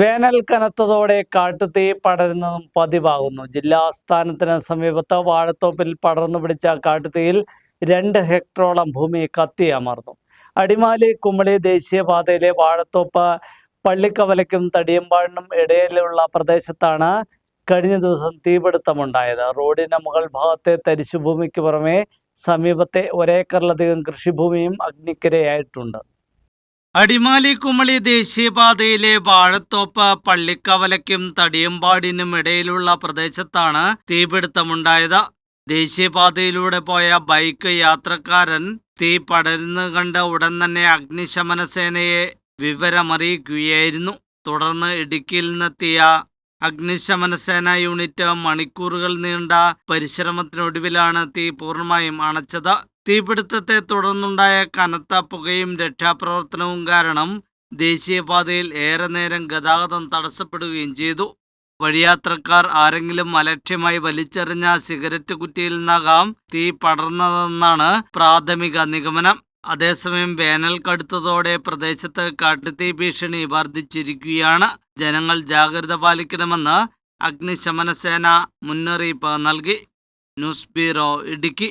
വേനൽ കനത്തതോടെ കാട്ടുതീ പടരുന്നതും പതിവാകുന്നു. ജില്ലാ ആസ്ഥാനത്തിന് സമീപത്ത് വാഴത്തോപ്പിൽ പടർന്നു പിടിച്ച കാട്ടുതീയിൽ രണ്ട് ഹെക്ടറോളം ഭൂമി കത്തിയമർന്നു അടിമാലി കുമളി ദേശീയപാതയിലെ വാഴത്തോപ്പ് പള്ളിക്കവലയ്ക്കും തടിയമ്പാടിനും ഇടയിലുള്ള പ്രദേശത്താണ് കഴിഞ്ഞ ദിവസം തീപിടുത്തമുണ്ടായത്. റോഡിന് മുകൾ ഭാഗത്തെ തരിശുഭൂമിക്ക് പുറമെ സമീപത്തെ ഒരേക്കറിലധികം കൃഷിഭൂമിയും അഗ്നിക്കിരയായിട്ടുണ്ട്. അടിമാലി കുമളി ദേശീയപാതയിലെ വാഴത്തോപ്പ് പള്ളിക്കവലയ്ക്കും തടിയമ്പാടിനും ഇടയിലുള്ള പ്രദേശത്താണ് തീപിടുത്തമുണ്ടായത്. ദേശീയപാതയിലൂടെ പോയ ബൈക്ക് യാത്രക്കാരൻ തീ പടരുന്നത് കണ്ട് ഉടൻ തന്നെ അഗ്നിശമന സേനയെ വിവരമറിയിക്കുകയായിരുന്നു. തുടർന്ന് ഇടുക്കിയിൽ നിന്നെത്തിയ അഗ്നിശമന സേന യൂണിറ്റ് മണിക്കൂറുകൾ നീണ്ട പരിശ്രമത്തിനൊടുവിലാണ് തീ പൂർണമായും അണച്ചത്. തീപിടുത്തത്തെ തുടർന്നുണ്ടായ കനത്ത പുകയും രക്ഷാപ്രവർത്തനവും കാരണം ദേശീയപാതയിൽ ഏറെ നേരം ഗതാഗതം തടസ്സപ്പെടുകയും ചെയ്തു. വഴിയാത്രക്കാർ ആരെങ്കിലും അലക്ഷ്യമായി വലിച്ചെറിഞ്ഞ സിഗരറ്റ് കുറ്റിയിൽ നിന്നാകാം തീ പടർന്നതെന്നാണ് പ്രാഥമിക നിഗമനം. അതേസമയം വേനൽ കടുത്തതോടെ പ്രദേശത്ത് കാട്ടുതീ ഭീഷണി വർദ്ധിച്ചിരിക്കുകയാണ്. ജനങ്ങൾ ജാഗ്രത പാലിക്കണമെന്ന് അഗ്നിശമന സേന മുന്നറിയിപ്പ് നൽകി. News bureau Idukki.